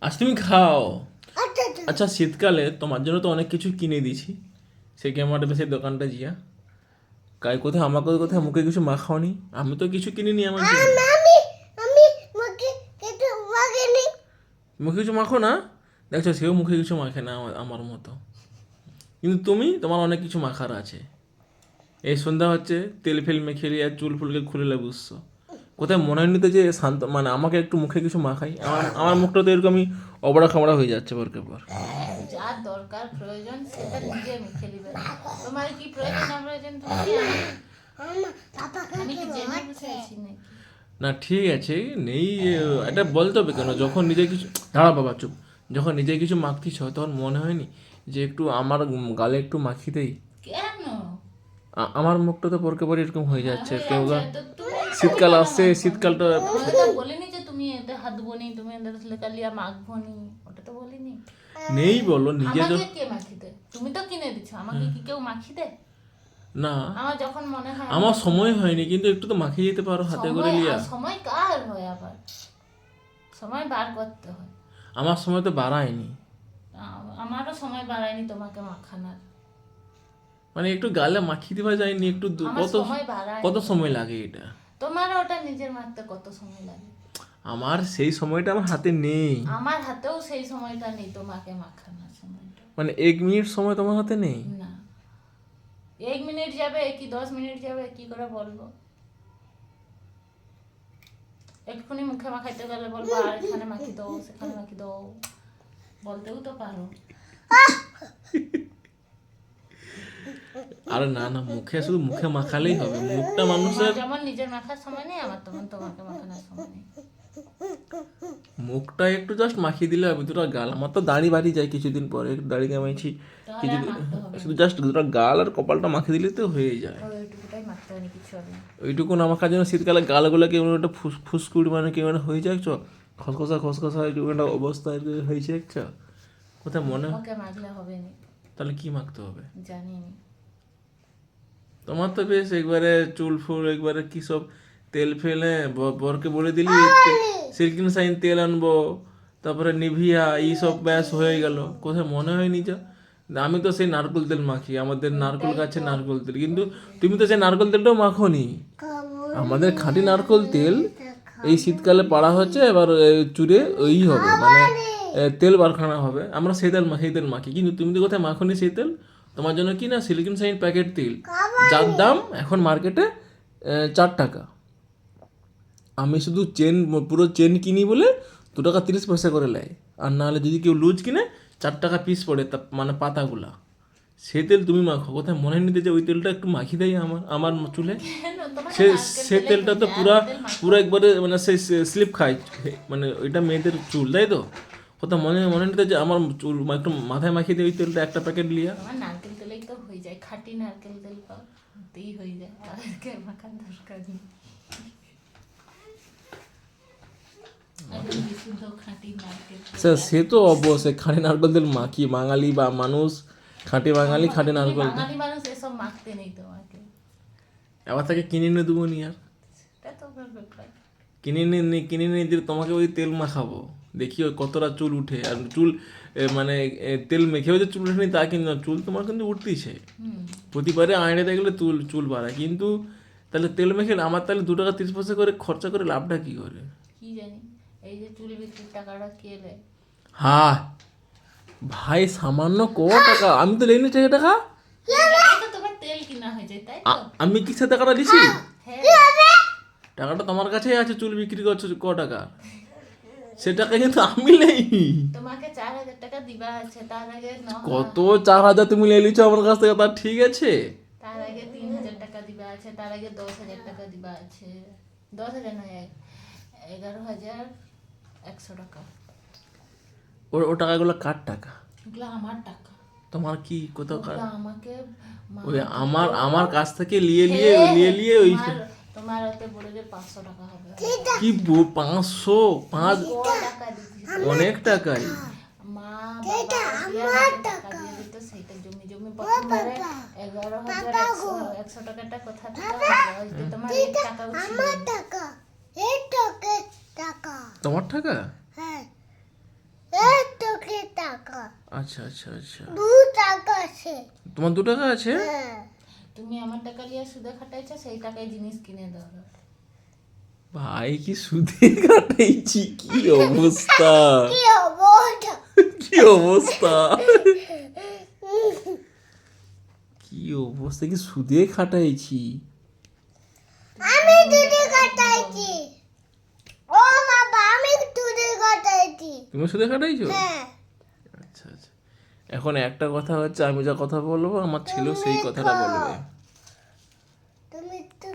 আজ তুমি খাও। আচ্ছা শীতকালে তোমার জন্য তো অনেক কিছু কিনে দিয়েছি। সেই ক্যামেরাটা বেশি দোকানটা জিয়া। কাই কোথায় আমাকে কোথায় মুখে কিছু মাখাওনি? আমি তো কিছু কিনিনি আমার জন্য। আমি আমি মুখে কিছু মাখো না? দেখছ সেও মুখে কিছু মাখে না আমার- আমার মতো। কিন্তু তুমি তোমার অনেক কিছু মাখার আছে। এই সন্ধ্যা হচ্ছে তেল ফেল মেখে আর চুল ফুলকে খুলে বুঝছ কোথায় মনে হয়নি তো যে শান্ত মানে আমাকে একটু মুখে কিছু মাখাই? আমার আমার মুখটা তো এরকমই অবড়া খামড়া হয়ে যাচ্ছে পরকে পর। যা দরকার প্রয়োজন সেটা নিজে মুখে নিবে। তোমার কি প্রয়োজন না প্রয়োজন তুমি জানো। আমার পাপা আমি কি জেনে বুঝে আছি নাকি? না ঠিক আছে নেই এটা বলতে হবে কেন? যখন নিজে কিছু দাঁড়া বাবা চুপ। যখন নিজে কিছু মাখতিস তখন মনে হয়নি যে একটু আমার গালে একটু মাখি দেই? কেন? আমার মুখটা তো পরকে পরে এরকম হয়ে যাচ্ছে কেউ শীতকাল আসছে শীতকালটা বলিনি যে তুমি এতে হাত বনি তুমি এতে কালিয়া মাখবো নি ওটা তো বলিনি। নেই বলো নিজে তো আমাকে কে মাখি দেয় তুমি তো কিনে দিচ্ছ আমাকে কি কেউ মাখি দেয় না। আমার যখন মনে হয় আমার সময় হয়নি কিন্তু একটু তো মাখিয়ে যেতে পারো হাতে করে লিয়া। সময় কার হয় আবার? সময় বার করতে হয়। আমার সময় তো বাড়ায়নি। আমারও সময় বাড়ায়নি তোমাকে মাখানোর। মানে একটু গালে মাখিয়ে দেওয়া যায়নি একটু কত সময় কত সময় লাগে এটা? তোমার ওটা নিজের মারতে কত সময় লাগে? আমার সেই সময়টা আমার হাতে নেই। আমার হাতেও সেই সময়টা নেই তোমাকে মাখানোর সময়টা। মানে এক মিনিট সময় তোমার হাতে নেই? না। এক মিনিট যাবে কি দশ মিনিট যাবে কি করে বলব? এক্ষুনি মুখে মাখাইতে গেলে বলব আর এখানে মাখি দাও সেখানে মাখি দাও। বলতেও তো পারো। আরে না না মুখে শুধু মুখে মাখালেই হবে। মুখটা মানুষের যেমন নিজের মাখার সময় নেই আমার তেমন তোমাকে মাখানোর সময় নেই। মুখটা একটু জাস্ট মাখিয়ে দিলে হবে দুটো গাল। আমার তো দাড়ি বাড়ি যায় কিছুদিন পরে একটু দাড়ি কামাইছি হবে। শুধু জাস্ট দুটো গাল আর কপালটা মাখিয়ে দিলে তো হয়ে যায়। ওইটুকু না মাখার জন্য শীতকালে গালগুলো কেমন একটা ফুস ফুসকুড়ি মানে কেমন একটা হয়ে যায় চ। খসখসা খসখসা একটু একটা অবস্থা একটু হয়েছে চ। কোথায় মনে হয়? হবে তাহলে কি মাখতে হবে? জানি তোমার তো বেশ একবারে চুল ফুল একবারে কি সব তেল ফেলে ব- বরকে বলে দিলি সিল্কিন সাইন তেল আনব তারপরে নিভিয়া এই সব ব্যাস হয়ে গেল। কোথায় মনে হয়নি যা আমি তো সেই নারকেল তেল মাখি আমাদের নারকেল গাছে নারকেল তেল কিন্তু তুমি তো সেই নারকেল তেলটাও মাখোনি। আমাদের খাঁটি নারকেল তেল এই শীতকালে পাড়া হচ্ছে এবার চুরে ওই হবে মানে তেল বারখানা হবে। আমরা সেই তেল সেই তেল মাখি কিন্তু তুমি তো কোথায় মাখনি সেই তেল? তোমার জন্য কি না সিলিকন সাইন প্যাকেট তেল। যার দাম এখন মার্কেটে চার টাকা। আমি শুধু চেন পুরো চেন কিনি বলে দু টাকা তিরিশ পয়সা করে নেয়। আর নাহলে যদি কেউ লুজ কিনে চার টাকা পিস পড়ে তা মানে পাতাগুলা। সে তেল তুমি মাখো। কোথায় মনে নিতে যে ওই তেলটা একটু মাখি দেয় আমার আমার চুলে? সে সে তেলটা তো পুরা পুরো একবারে মানে সেই স্লিপ খায়। মানে ওইটা মেয়েদের চুল তাই তো? কোথাও মনে মনে নিতে যে আমার চুল একটু মাথায় মাখিয়ে দিয়ে ওই তেলটা একটা প্যাকেট লিয়া। নারকেল তেলেই তো হয়ে যায় খাঁটি নারকেল তেল হয়ে যায় আর মাখার দরকার নেই। স্যার সে তো অবশ্যই খাঁটি নারকেল তেল মাখি বাঙালি বা মানুষ খাঁটি বাঙালি খাঁটি নারকেল বাঙালি মানুষ এসব মাখতে নেই তোমাকে। এবার তাকে কিনে এনে দেবো নি আর। কিনে নিয়ে কিনে নিয়ে দিয়ে তোমাকে ওই তেল মাখাবো। দেখি ওই কতটা চুল উঠে। আর চুল মানে তেল মেখেও যে চুল উঠেনি তা কিন্তু চুল তোমার কিন্তু উঠতেইছে হুম। প্রতিবারে আয়নে দেখলে চুল চুল বাড়ায়। কিন্তু তাহলে তেল মেখে আমার তাহলে দু টাকা তিরিশ পয়সা করে খরচা করে লাভটা কি করে? কি জানি? এই যে চুল বিক্রির টাকাটা কে দেয়? হ্যাঁ ভাই সামান্য ক টাকা? আমি তো লেনি টাকা? টাকা আমি কিসে টাকাটা দিছি? হ্যাঁ। টাকাটা তোমার কাছেই আছে চুল বিক্রি করছ ক টাকা? সে টাকা কিন্তু আমি নেই। তোমাকে চার হাজার টাকা দিবা আছে তার আগে কত চার হাজার তুমি নিয়ে নিচ্ছ আমার কাছ থেকে? তার ঠিক আছে। তার আগে তিন হাজার টাকা দিবা আছে তার আগে দশ হাজার টাকা দিবা আছে। দশ হাজার নয় এগারো হাজার একশো টাকা। ও ও টাকাগুলো কার টাকা? এগুলো আমার টাকা। তোমার কি কত কার আমাকে ওই আমার আমার কাছ থেকে নিয়ে নিয়ে নিয়ে নিয়ে ওই তোমার- ওতে বলে যে পাঁচশো টাকা হবে। কি পাঁচশো? পাঁচ অনেক টাকাই মা টাকা দিয়ে দিত সেইটা জমি জমি প্রথমবারে এগারো হাজার একশো টাকাটা কোথা থেকে তোমার এই টাকাও আমার টাকা। এই টাকা টাকা। তোমার টাকা? হ্যাঁ। টাকা। আচ্ছা আচ্ছা আচ্ছা। দু টাকা আছে। তোমার দু টাকা আছে? হ্যাঁ। তুমি আমার টাকা নিয়ে সুদে খাটাইছো সেই টাকায় জিনিস কিনে দাও ভাই কি সুদে কাটাইছি কি অবস্থা? কি অবস্থা? কি অবস্থা? কি সুদে খাটাইছি আমি দুধে কাটাইছি ও বাবা আমি দুধে কাটাইছি তুমি সুদে খাটাইছো? হ্যাঁ। এখন একটা কথা হচ্ছে আমি যা কথা বলব আমার ছেলেও সেই কথাটা বলবে।